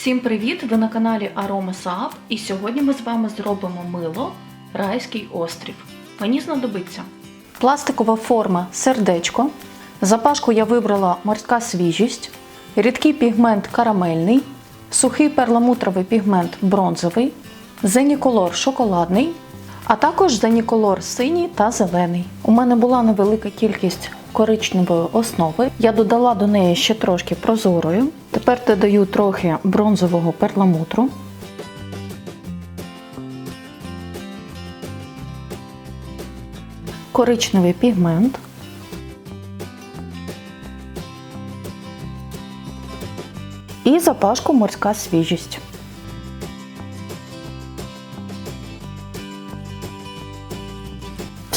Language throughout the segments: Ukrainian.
Всім привіт! Ви на каналі Арома Saab і сьогодні ми з вами зробимо мило Райський острів. Мені знадобиться пластикова форма сердечко. Запашку я вибрала морська свіжість, рідкий пігмент карамельний, сухий перламутровий пігмент бронзовий, зеніколор шоколадний, а також зеніколор синій та зелений. У мене була невелика кількість коричневої основи. Я додала до неї ще трошки прозорої. Тепер додаю трохи бронзового перламутру. Коричневий пігмент. І запашку морська свіжість.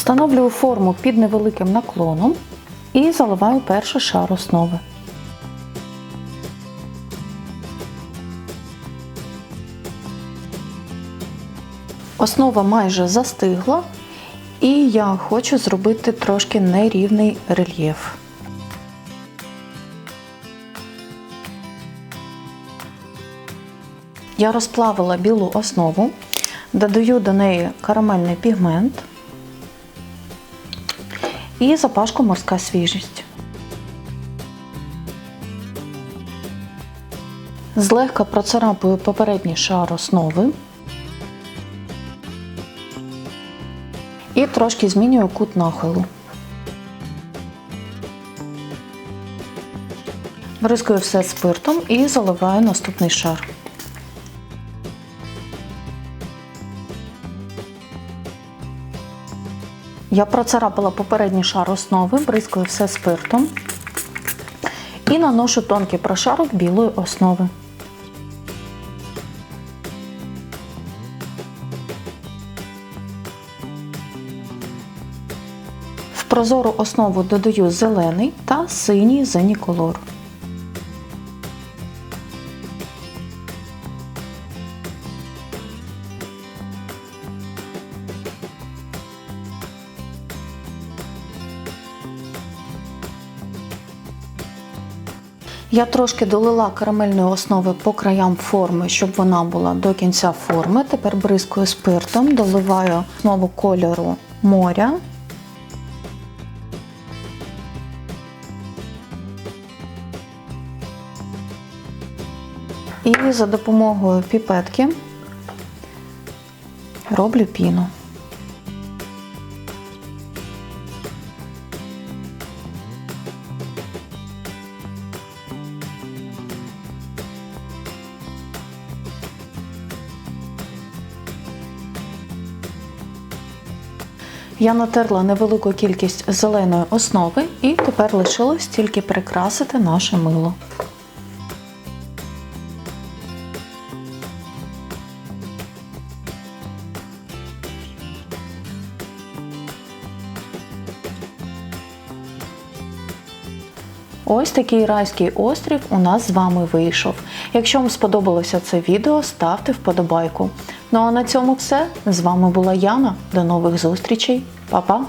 Встановлюю форму під невеликим наклоном і заливаю перший шар основи. Основа майже застигла, і я хочу зробити трошки нерівний рельєф. Я розплавила білу основу, додаю до неї карамельний пігмент і запашку морська свіжість. Злегка процарапую попередній шар основи і трошки змінюю кут нахилу. Бризкаю все спиртом і заливаю наступний шар. Я процарапала попередній шар основи, бризкаю все спиртом і наношу тонкий прошарок білої основи. В прозору основу додаю зелений та синій зеніколор. Я трошки долила карамельної основи по краям форми, щоб вона була до кінця форми. Тепер бризкою спиртом, доливаю основу кольору моря. І за допомогою піпетки роблю піну. Я натерла невелику кількість зеленої основи і тепер лишилось тільки прикрасити наше мило. Ось такий райський острів у нас з вами вийшов. Якщо вам сподобалося це відео, ставте вподобайку. Ну а на цьому все. З вами була Яна. До нових зустрічей. Па-па!